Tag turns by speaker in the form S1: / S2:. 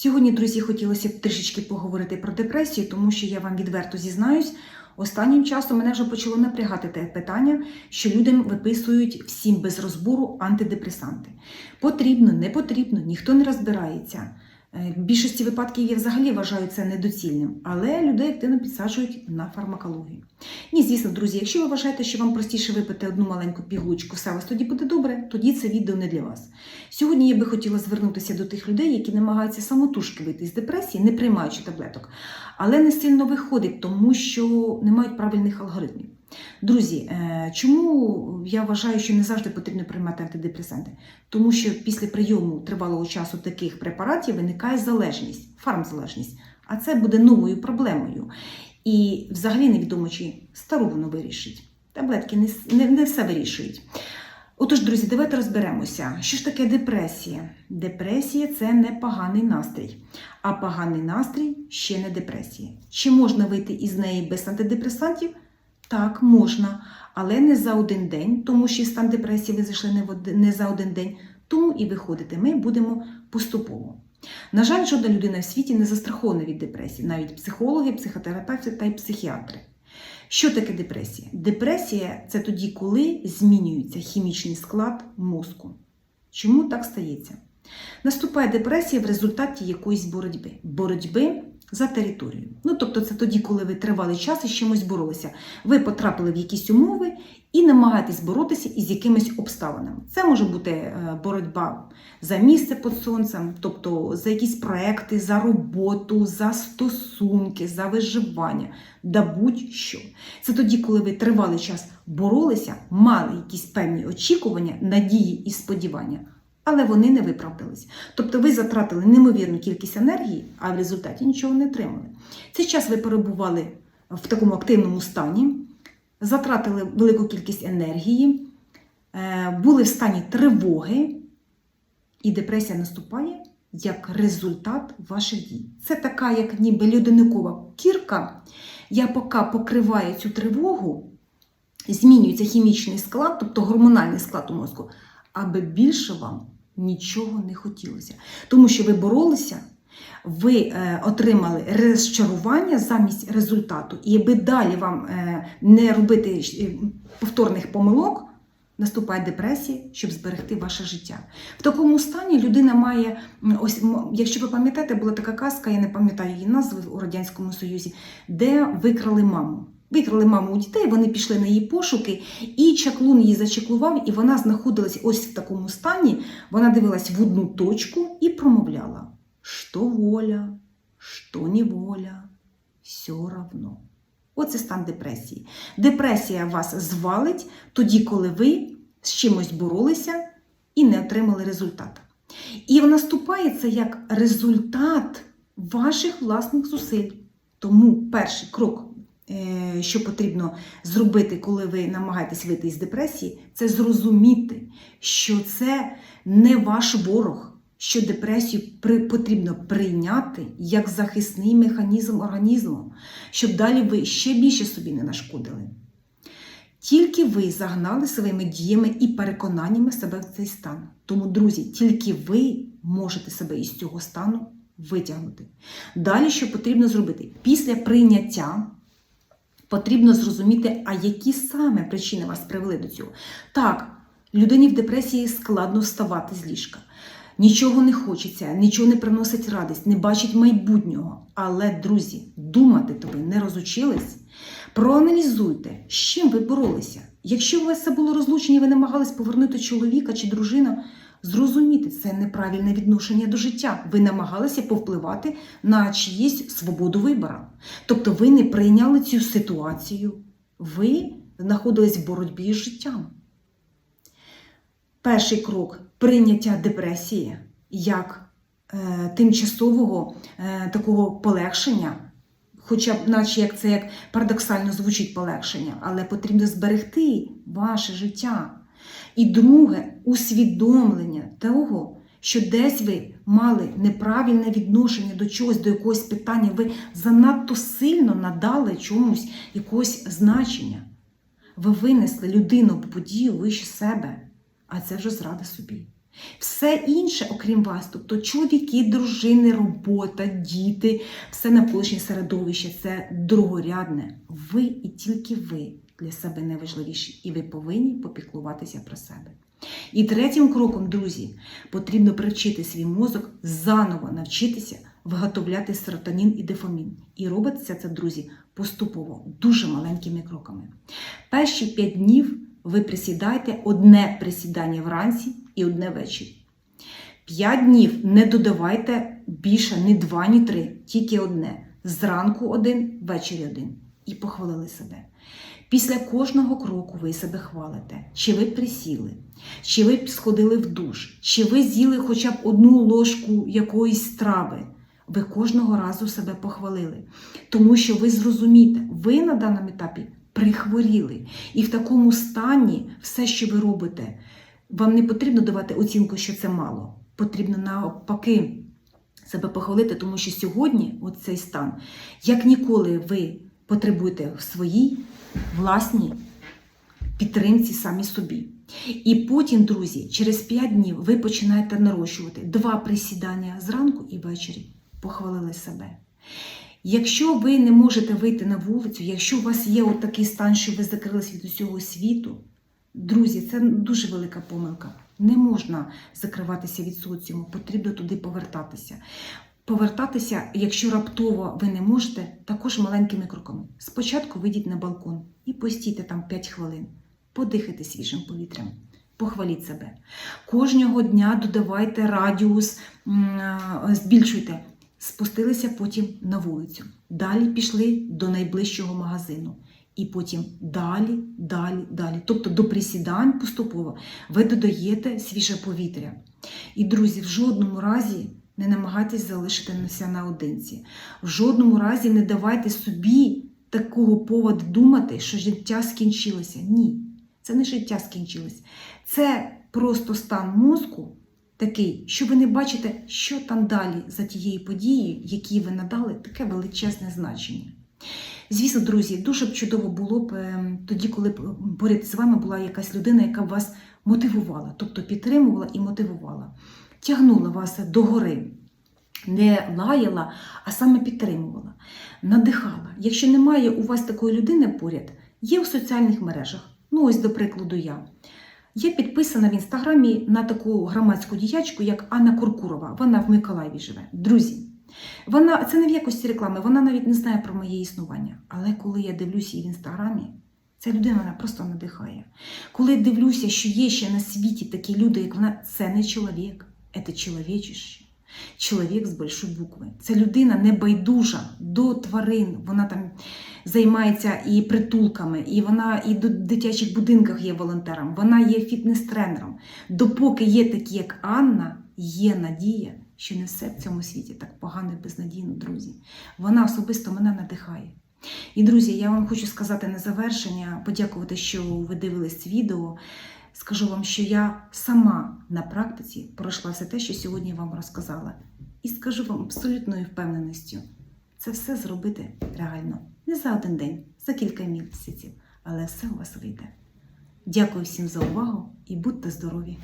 S1: Сьогодні, друзі, хотілося б трішечки поговорити про депресію, тому що я вам відверто зізнаюсь, останнім часом мене вже почало напрягати те питання, що людям виписують всім без розбору антидепресанти. Потрібно, не потрібно, ніхто не розбирається. Е, В більшості випадків я взагалі вважаю це недоцільним, але людей активно підсаджують на фармакологію. Ні, звісно, друзі, якщо ви вважаєте, що вам простіше випити одну маленьку пігулочку, все у вас тоді буде добре, тоді це відео не для вас. Сьогодні я би хотіла звернутися до тих людей, які намагаються самотужки вийти з депресії, не приймаючи таблеток, але не сильно виходить, тому що не мають правильних алгоритмів. Друзі, е, чому я вважаю, що не завжди потрібно приймати антидепресанти? Тому що після прийому тривалого часу таких препаратів виникає залежність, фармзалежність, а це буде новою проблемою. І взагалі невідомо, чи стару воно вирішить. Таблетки не, не, не все вирішують. Отож, друзі, давайте розберемося, що ж таке депресія. Депресія це не поганий настрій, а поганий настрій ще не депресія. Чи можна вийти із неї без антидепресантів? Так, можна, але не за один день, тому що стан депресії ви зайшли не, за один день, тому і виходити ми будемо поступово. На жаль, жодна людина в світі не застрахована від депресії, навіть психологи, психотерапевти та й психіатри. Що таке депресія? Депресія це тоді, коли змінюється хімічний склад мозку. Чому так стається? Наступає депресія в результаті якоїсь боротьби. Боротьби за територію. Ну, тобто, це тоді, коли ви тривалий час із чимось боролися. Ви потрапили в якісь умови і намагаєтесь боротися із якимись обставинами. Це може бути е, боротьба за місце під сонцем, тобто за якісь проекти, за роботу, за стосунки, за виживання, да будь-що. Це тоді, коли ви тривалий час боролися, мали якісь певні очікування, надії і сподівання. Але вони не виправдались. Тобто ви затратили неймовірну кількість енергії, а в результаті нічого не отримали. Цей час ви перебували в такому активному стані, затратили велику кількість енергії, е, були в стані тривоги, і депресія наступає як результат ваших дій. Це така, як ніби людяникова кірка, яка покриває цю тривогу, змінюється хімічний склад, тобто гормональний склад у мозку, аби більше вам нічого не хотілося. Тому що ви боролися, ви е, отримали розчарування замість результату, і аби далі вам е, не робити е, повторних помилок, наступає депресія, щоб зберегти ваше життя. В такому стані людина має, ось, якщо ви пам'ятаєте, була така казка, я не пам'ятаю її назви у Радянському Союзі, де викрали маму. Викрали маму у дітей, вони пішли на її пошуки, і чаклун її зачеклував, і вона знаходилась ось в такому стані. Вона дивилась в одну точку і промовляла: що воля, що неволя, все равно. Оце стан депресії. Депресія вас звалить тоді, коли ви з чимось боролися і не отримали результат. І наступає це як результат ваших власних зусиль. Тому перший крок, що потрібно зробити, коли ви намагаєтесь вийти із депресії, це зрозуміти, що це не ваш ворог, що депресію потрібно прийняти як захисний механізм організму, щоб далі ви ще більше собі не нашкодили. Тільки ви загнали своїми діями і переконаннями себе в цей стан. Тому, друзі, тільки ви можете себе із цього стану витягнути. Далі, що потрібно зробити? Після прийняття потрібно зрозуміти, а які саме причини вас привели до цього. Так, людині в депресії складно вставати з ліжка. Нічого не хочеться, нічого не приносить радість, не бачить майбутнього. Але, друзі, думати то ви не розучились. Проаналізуйте, з чим ви боролися. Якщо у вас це було розлучення, ви намагались повернути чоловіка чи дружину, зрозуміти, це неправильне відношення до життя. Ви намагалися повпливати на чиїсь свободу вибору. Тобто ви не прийняли цю ситуацію, ви знаходились в боротьбі з життям. Перший крок прийняття депресії як е, тимчасового е, такого полегшення, хоча б, наче як це як парадоксально звучить полегшення, але потрібно зберегти ваше життя. І друге усвідомлення того, що десь ви мали неправильне відношення до чогось, до якогось питання, ви занадто сильно надали чомусь якогось значення. Ви винесли людину в подію вище себе, а це вже зрада собі. Все інше, окрім вас, тобто чоловіки, дружини, робота, діти, все навколишнє середовище це другорядне. Ви і тільки ви для себе найважливіші, і ви повинні попіклуватися про себе. І третім кроком, друзі, потрібно привчити свій мозок заново навчитися виготовляти серотонін і дофамін. І робиться це, друзі, поступово, дуже маленькими кроками. Перші 5 днів ви присідаєте одне присідання вранці і одне ввечері. 5 днів не додавайте більше ні 2, ні 3, тільки одне. Зранку один, ввечері один. І похвалили себе. Після кожного кроку ви себе хвалите, чи ви присіли, чи ви сходили в душ, чи ви з'їли хоча б одну ложку якоїсь страви. Ви кожного разу себе похвалили, тому що ви зрозумієте, ви на даному етапі прихворіли. І в такому стані все, що ви робите, вам не потрібно давати оцінку, що це мало. Потрібно навпаки себе похвалити, тому що сьогодні, от цей стан, як ніколи, ви потребуєте в своїй власній підтримці самі собі. І потім, друзі, через 5 днів ви починаєте нарощувати два присідання зранку і ввечері. Похвалили себе. Якщо ви не можете вийти на вулицю, якщо у вас є такий стан, що ви закрились від усього світу, друзі, це дуже велика помилка. Не можна закриватися від соціуму, потрібно туди повертатися. Повертатися, якщо раптово ви не можете, також маленькими кроками. Спочатку вийдіть на балкон і постійте там 5 хвилин, подихайте свіжим повітрям, похваліть себе. Кожного дня додавайте радіус, збільшуйте. Спустилися потім на вулицю. Далі пішли до найближчого магазину. І потім далі, далі, далі. Тобто до присідань поступово ви додаєте свіже повітря. І, друзі, в жодному разі не намагайтесь залишитися наодинці. В жодному разі не давайте собі такого поводу думати, що життя скінчилося. Ні, це не життя скінчилось. Це просто стан мозку такий, що ви не бачите, що там далі за тією подією, якій ви надали таке величезне значення. Звісно, друзі, дуже б чудово було б ем, тоді, коли б поряд з вами була якась людина, яка б вас мотивувала, тобто підтримувала і мотивувала, тягнула вас догори, не лаяла, а саме підтримувала, надихала. Якщо немає у вас такої людини поряд, є в соціальних мережах. Ну, ось, до прикладу, я. Я підписана в інстаграмі на таку громадську діячку, як Анна Куркурова. Вона в Миколаєві живе. Друзі, вона це не в якості реклами, вона навіть не знає про моє існування. Але коли я дивлюся її в інстаграмі, ця людина мене просто надихає. Коли дивлюся, що є ще на світі такі люди, як вона, це не чоловік, це чоловічище. Чоловік з большої букви. Це людина небайдужа до тварин. Вона там займається і притулками, і вона і до дитячих будинках є волонтером, вона є фітнес-тренером. Допоки є такі, як Анна, є надія, що не все в цьому світі так погано і безнадійно, друзі. Вона особисто мене надихає. І, друзі, я вам хочу сказати на завершення, подякувати, що ви дивились відео. Скажу вам, що я сама на практиці пройшла все те, що сьогодні вам розказала. І скажу вам абсолютною впевненістю, це все зробити реально. Не за один день, за кілька місяців, але все у вас вийде. Дякую всім за увагу і будьте здорові!